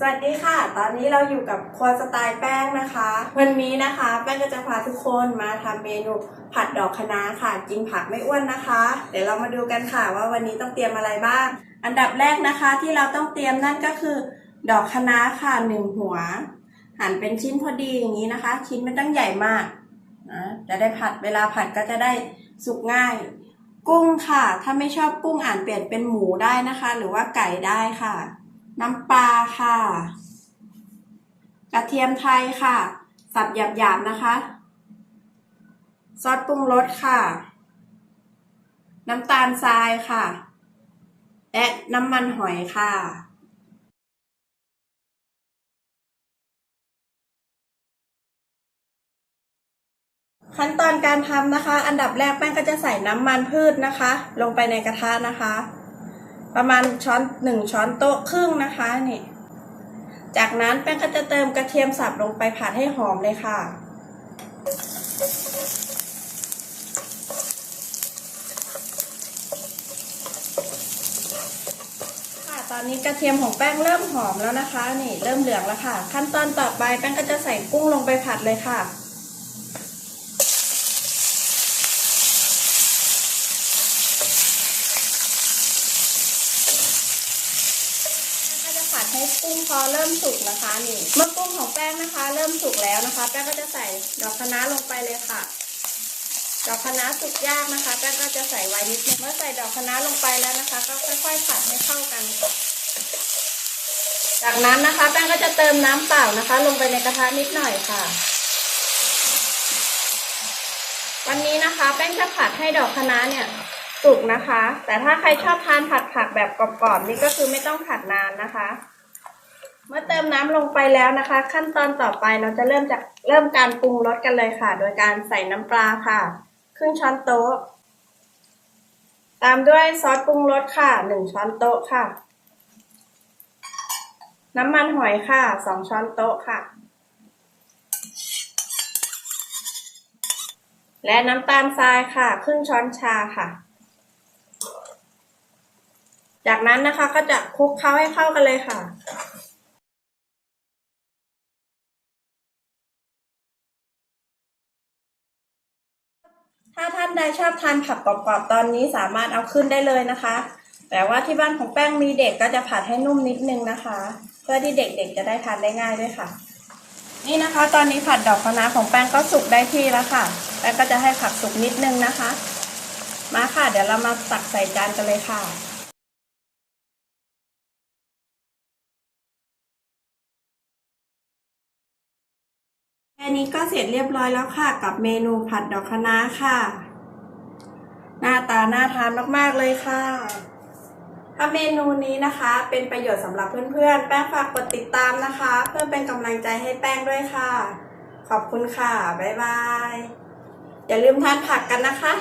สวัสดีค่ะ ตอนนี้เราอยู่กับครัวสไตล์แป้งนะคะ วันนี้นะคะแป้งก็จะพาทุกคนมาทำเมนูผัดดอกคะน้าค่ะ กินผักไม่อ้วนนะคะ เดี๋ยวเรามาดูกันค่ะว่าวันนี้ต้องเตรียมอะไรบ้าง อันดับแรกนะคะที่เราต้องเตรียมนั่นก็คือ ดอกคะน้าค่ะหนึ่งหัว หั่นเป็นชิ้นพอดีอย่างนี้นะคะ ชิ้นไม่ต้องใหญ่มากนะจะได้ผัดเวลาผัดก็จะได้สุกง่าย กุ้งค่ะ ถ้าไม่ชอบกุ้งอ่านเปลี่ยนเป็นหมูได้นะคะ หรือว่าไก่ได้ค่ะ น้ำปลาค่ะ กระเทียมไทยค่ะ สับหยาบๆนะคะ ซอสปรุงรสค่ะ น้ำตาลทรายค่ะ และน้ำมันหอยค่ะขั้นตอนการทำนะคะ อันดับแรกแป้งก็จะใส่น้ำมันพืชนะคะ ลงไปในกระทะนะคะ ประมาณช้อนหนึ่งช้อนโต๊ะครึ่งนะคะนี่ จากนั้นแป้งก็จะเติมกระเทียมสับลงไปผัดให้หอมเลยค่ะค่ะตอนนี้กระเทียมของแป้งเริ่มหอมแล้วนะคะ นี่เริ่มเหลืองแล้วค่ะ ขั้นตอนต่อไปแป้งก็จะใส่กุ้งลงไปผัดเลยค่ะ ก็จะ ผัดให้กุ้งพอเริ่มสุกนะคะนี่ เมื่อกุ้งของแป้งนะคะ เริ่มสุกแล้วนะคะ แป้งก็จะใส่ดอกคะน้าลงไปเลยค่ะ ดอกคะน้าสุกยากนะคะ แป้งก็จะใส่ไว้นิดนึงเมื่อใส่ดอกคะน้าลงไปแล้วนะคะ ก็ค่อยๆผัดให้เข้ากันค่ะจากนั้นนะคะ แป้งก็จะเติมน้ำเปล่านะคะ ลงไปในกระทะนิดหน่อยค่ะ วันนี้นะคะ แป้งจะผัดให้ดอกคะน้าเนี่ย สุกนะคะ แต่ถ้าใครชอบทานผัดผักแบบกรอบๆนี่ก็คือไม่ต้องผัดนานนะคะ เมื่อเติมน้ำลงไปแล้วนะคะ ขั้นตอนต่อไปเราจะเริ่มจากเริ่มการปรุงรสกันเลยค่ะ โดยการใส่น้ำปลาค่ะครึ่งช้อนโต๊ะ ตามด้วยซอสปรุงรสค่ะหนึ่งช้อนโต๊ะค่ะ น้ำมันหอยค่ะสองช้อนโต๊ะค่ะ และน้ำตาลทรายค่ะ ครึ่งช้อนชาค่ะ จากนั้นนะคะก็จะคลุกเคล้าให้เข้ากันเลยค่ะ ถ้าท่านใดชอบทานผักกรอบๆตอนนี้สามารถเอาขึ้นได้เลยนะคะ แต่ว่าที่บ้านของแป้งมีเด็กก็จะผัดให้นุ่มนิดนึงนะคะ เพื่อที่เด็กๆจะได้ทานได้ง่ายด้วยค่ะ นี่นะคะ ตอนนี้ผัดดอกคะน้าของแป้งก็สุกได้ที่แล้วค่ะ แป้งก็จะให้ผักสุกนิดนึงนะคะ มาค่ะ เดี๋ยวเรามาตักใส่จานกันเลยค่ะ แค่นี้ก็เสร็จเรียบร้อยแล้วค่ะ กับเมนูผัดดอกคะน้าค่ะ หน้าตาน่าทานมากๆเลยค่ะ ถ้าเมนูนี้นะคะ เป็นประโยชน์สำหรับเพื่อนๆ แป้งฝากกดติดตามนะคะ เพื่อเป็นกำลังใจให้แป้งด้วยค่ะ ขอบคุณค่ะ บ๊ายบาย อย่าลืมทานผักกันนะคะ